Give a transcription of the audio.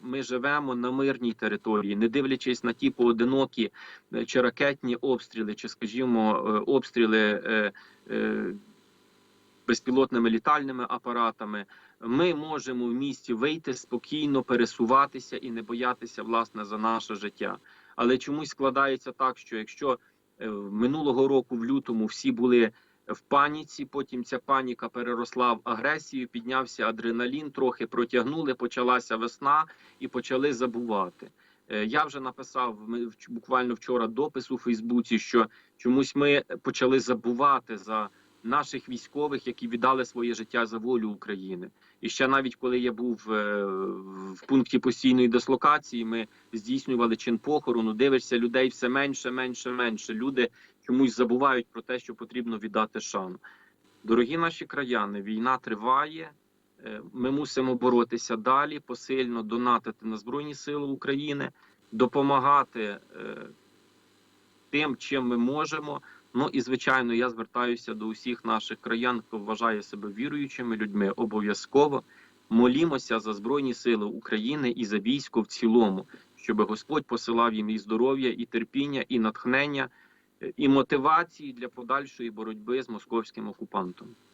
Ми живемо на мирній території, не дивлячись на ті поодинокі е, чи ракетні обстріли, чи, скажімо, е, обстріли е, безпілотними літальними апаратами. Ми можемо в місті вийти спокійно, пересуватися і не боятися власне за наше життя. Але чомусь складається так, що якщо минулого року в лютому всі були в паніці, потім ця паніка переросла в агресію, піднявся адреналін, трохи протягнули, почалася весна і почали забувати. Е, Я вже написав буквально вчора допис у Фейсбуці, що чомусь ми почали забувати за наших військових, які віддали своє життя за волю України. І ще навіть коли я був е, в пункті постійної дислокації, ми здійснювали чин похорону. Дивишся, людей все менше, менше, менше. Люди чомусь забувають про те, що потрібно віддати шану. Дорогі наші краяни, війна триває. Е, Ми мусимо боротися далі, посильно донатити на Збройні Сили України, допомагати е, тим, чим ми можемо. Ну і звичайно, я звертаюся до усіх наших краян, хто вважає себе віруючими людьми. Обов'язково молімося за Збройні Сили України і за військо в цілому, щоб Господь посилав їм і здоров'я, і терпіння, і натхнення, е, і мотивації для подальшої боротьби з московським окупантом.